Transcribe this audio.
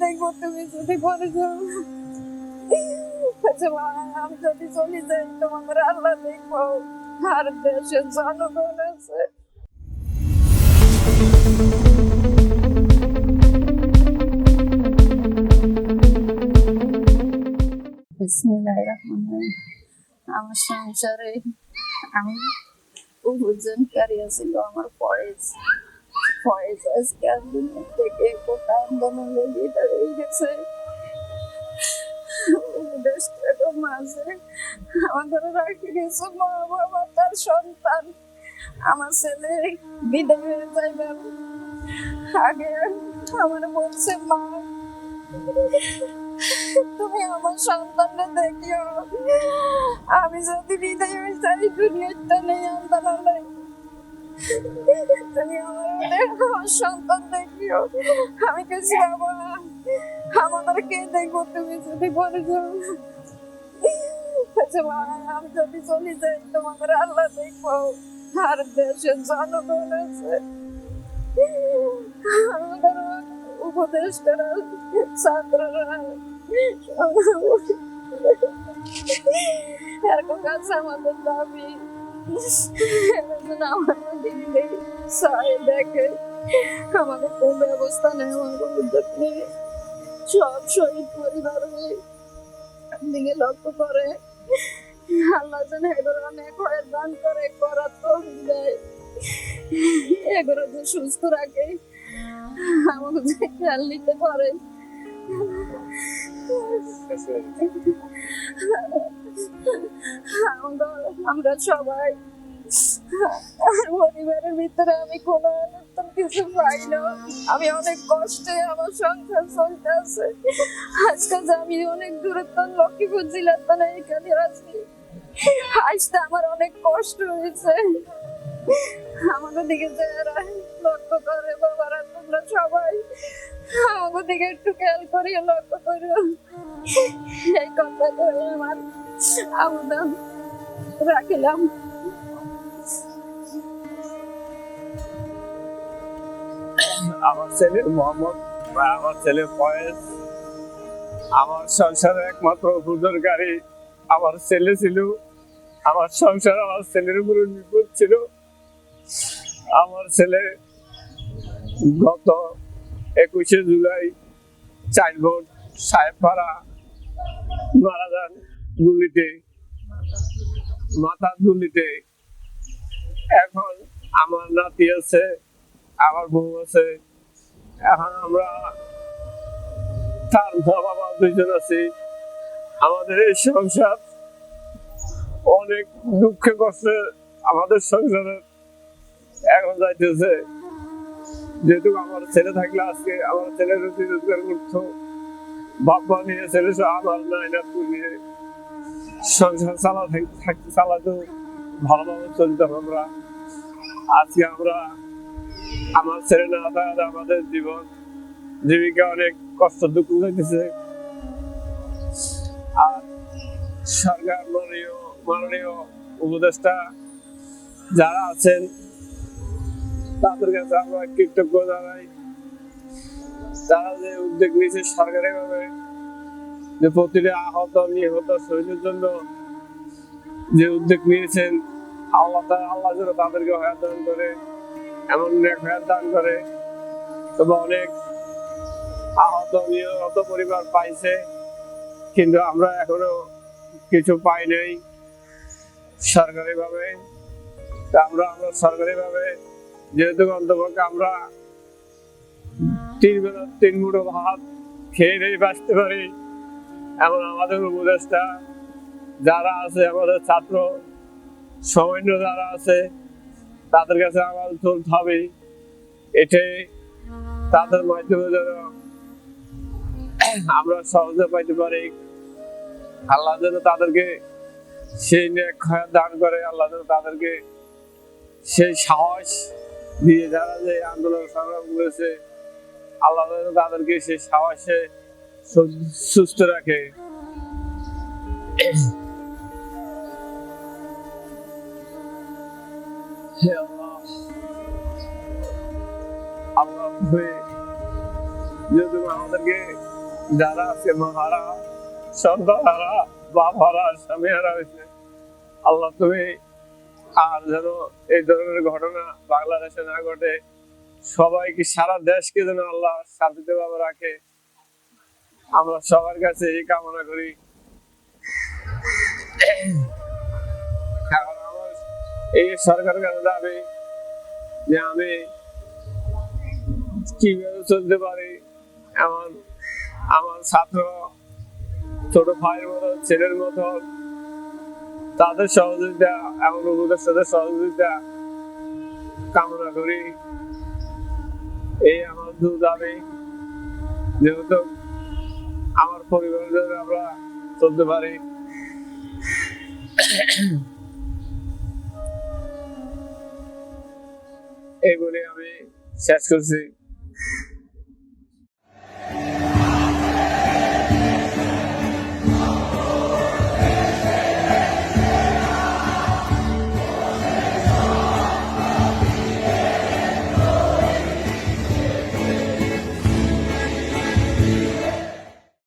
দেখব তুমি যদি পরে যাও আচ্ছা আমি যদি চলে যাই, তোমাদের আল্লাহ দেখব। আর দেশের জনগণ আছে। আমার সংসারে আমি উপার্জনকারী ছিল আমার ফয়েজ ফয়েজ আজকে একদিন থেকে কোটা আন্দোলন লিডার হয়ে গেছে দেশটাকে মাঝে আমাদের রাখে গেছে মা বাবা তার সন্তান আমার ছেলে বিদায় হয়ে যাইবেন আগে আমার বলছে মা তুমি আমার সন্তানকে দেখিও আমি যদি বিদায় হয়ে যাই দুনিয়াটা নেই আন্দোলনে তুমি আমার সন্তান দেখিও। আমি কিছু বাবা আমাদেরকে দেখব তুমি যদি বলে যাও। আচ্ছা মা, আমি যদি চলে যাই তোমাদের আল্লাহ দেখব। আর দেশের জনগণ আছে। আমাদের উপদেষ্টারা ছাত্ররা এরকম কাছে আমাদের দাবি। এরকম আমাদের দিল্লি দেখে আমাদের কোন ব্যবস্থা নেই আমাদের উদ্যোগ নেই। সব শহীদ পরিবারের দিকে লক্ষ্য করে। আল্লাহ যেন এগুলো অনেক দান করে দেয়। এগুলো সুস্থ রাখে আমাকে যে নিতে পারে। আমরা- সবাই পরিবারের ভিতরে আমি কোনো নতুন কিছু পাই না। আমি অনেক কষ্টে আমার সংসার চলতে আছে আজকে যে আমি অনেক দূরত্ব লক্ষ্মীপুর জেলার মানে এখানে আছি। আসতে আমার অনেক কষ্ট হয়েছে। আমাদের দিকে যারা লক্ষ্য করে, বাবারা, তোমরা সবাই আমাদের দিকে একটু খেয়াল করিও লক্ষ্য করিও। এই কথা করে আমার আবেদন রাখিলাম আমার ছেলে মোহাম্মদ বা আমার ছেলে ফয়েজ আমার সংসারের একমাত্র আমার ছেলে ছিল, আমার সংসার আমার ছেলের উপরে নির্ভর ছিল। আমার ছেলে গত একুশে জুলাই ভোট সাহেবপাড়া মারা যান গুলিতে মাথার গুলিতে এখন আমার নাতি আছে, আমার বউ আছে, এখন আমরা তার বাবা দুইজন আছি। আমাদের এই সংসার অনেক দুঃখে কষ্টে আমাদের সংসারে এখন যাইতেছে। যেহেতু আমার ছেলে থাকলে আজকে আমার ছেলে রুটি রোজগার করতো বাবা নিয়ে ছেলে আমার না নিয়ে সংসার চালা থাকতে চালাতো ভালোভাবে চলতাম আমরা। আজকে আমরা আমার ছেলে না থাকাতে আমাদের জীবন, জীবিকা অনেক কষ্ট, দুঃখ যাইতেছে আর সরকার, মাননীয় মাননীয় উপদেষ্টা যারা আছেন, তাদের কাছে আমরা কৃতজ্ঞ জানাই। তারা যে উদ্যোগ নিয়েছে সরকারি ভাবে, যে প্রতিটা আহত, নিহত, শহীদের জন্য যে উদ্যোগ নিয়েছেন, আল্লাহ আল্লাহ যেন তাদেরকে হয়াত দান করে, এমন হয়াত দান করে। তবে অনেক আহত, নিহত পরিবার পাইছে, কিন্তু আমরা এখনও কিছু পাই নাই সরকারি ভাবে তা আমরা আমরা সরকারিভাবে যেহেতু অন্তপক্ষে আমরা তিন বেলা ভাত খেয়ে নেই বাঁচতে পারি। এমন আমাদের উপদেশটা যারা আছে, আমাদের ছাত্র সৈন্য যারা আছে, তাদের কাছে আমাদের চলতে হবে এটাই তাদের মাধ্যমে যেন আমরা সহজে পাইতে পারি। আল্লাহ যেন তাদেরকে সেই নেক দান করে। আল্লাহ যেন তাদেরকে সেই সাহস দিয়ে যারা যে আন্দোলন সংগ্রাম করেছে আল্লাহ তাদেরকে সেই সাহসে সুস্থ রাখে। আল্লাহ আমাদেরকে যারা হয়েছে, আল্লাহ তুমি আর যেন এই ধরনের ঘটনা বাংলাদেশে না ঘটে সবাইকে, সারা দেশকে যেন আল্লাহ শান্তিতে ভাবে রাখে। আমরা সবার কাছে এই কামনা করি। এই সরকারের কাছে দাবি যে আমি কীভাবে চলতে পারি। এমন, আমার ছাত্র, ছোট ভাইয়ের মতো, ছেলের মতো, তাদের সহযোগিতা, এমন উপদেষ্টাদের সহযোগিতা কামনা করি। এই আমার যেহেতু আমার পরিবারের আমরা চলতে পারি। এই বলে আমি শেষ করছি।